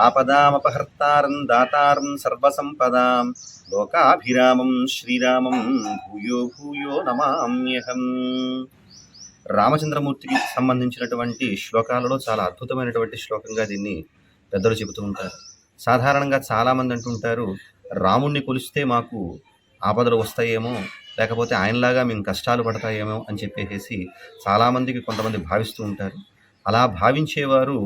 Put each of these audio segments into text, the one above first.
ఆపదామపహర్తారం దాతారం సర్వసంపదాం లోకాభిరామం శ్రీరామం భూయో భూయో నమామ్యహం రామచంద్రమూర్తికి సంబంధించినటువంటి శ్లోకాలలో చాలా అద్భుతమైనటువంటి శ్లోకంగా దీన్ని పెద్దలు చెబుతూ ఉంటారు. సాధారణంగా చాలామంది అంటుంటారు రాముణ్ణి కొలిస్తే మాకు ఆపదలు వస్తాయేమో లేకపోతే ఆయనలాగా మేము కష్టాలు పడతాయేమో అని చెప్పేసి చాలామందికి కొంతమంది భావిస్తూ ఉంటారు. అలా భావించేవారు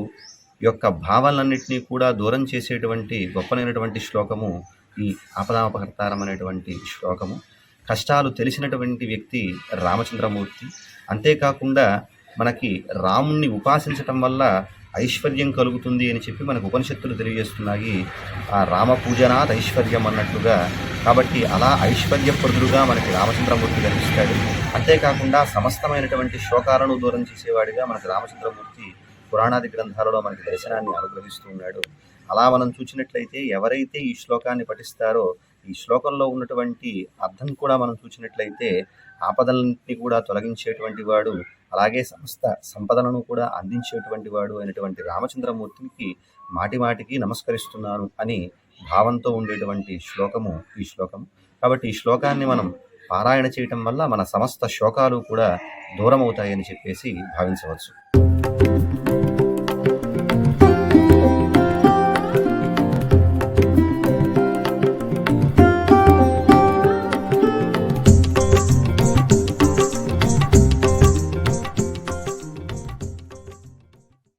యొక్క భావాలన్నింటినీ కూడా దూరం చేసేటువంటి గొప్పనైనటువంటి శ్లోకము ఈ ఆపదాపహర్తారం అనేటువంటి శ్లోకము. కష్టాలు తెలిసినటువంటి వ్యక్తి రామచంద్రమూర్తి. అంతేకాకుండా మనకి రాముణ్ణి ఉపాసించటం వల్ల ఐశ్వర్యం కలుగుతుంది అని చెప్పి మనకు ఉపనిషత్తులు తెలియజేస్తున్నాయి. ఆ రామ పూజనాథ్ ఐశ్వర్యం అన్నట్లుగా కాబట్టి అలా ఐశ్వర్యప్రదుడుగా మనకి రామచంద్రమూర్తి కనిపిస్తాడు. అంతేకాకుండా సమస్తమైనటువంటి శోకాలను దూరం చేసేవాడిగా మనకి రామచంద్రమూర్తి పురాణాది గ్రంథాలలో మనకి దర్శనాన్ని అనుగ్రహిస్తూ ఉన్నాడు. అలా మనం చూసినట్లయితే ఎవరైతే ఈ శ్లోకాన్ని పఠిస్తారో ఈ శ్లోకంలో ఉన్నటువంటి అర్థం కూడా మనం చూసినట్లయితే ఆపదలన్నింటినీ కూడా తొలగించేటువంటి వాడు అలాగే సమస్త సంపదలను కూడా అందించేటువంటి వాడు అయినటువంటి రామచంద్రమూర్తికి మాటి మాటికి నమస్కరిస్తున్నాను అని భావంతో ఉండేటువంటి శ్లోకము ఈ శ్లోకం. కాబట్టి ఈ శ్లోకాన్ని మనం పారాయణ చేయటం వల్ల మన సమస్త శోకాలు కూడా దూరమవుతాయని చెప్పేసి భావించవచ్చు.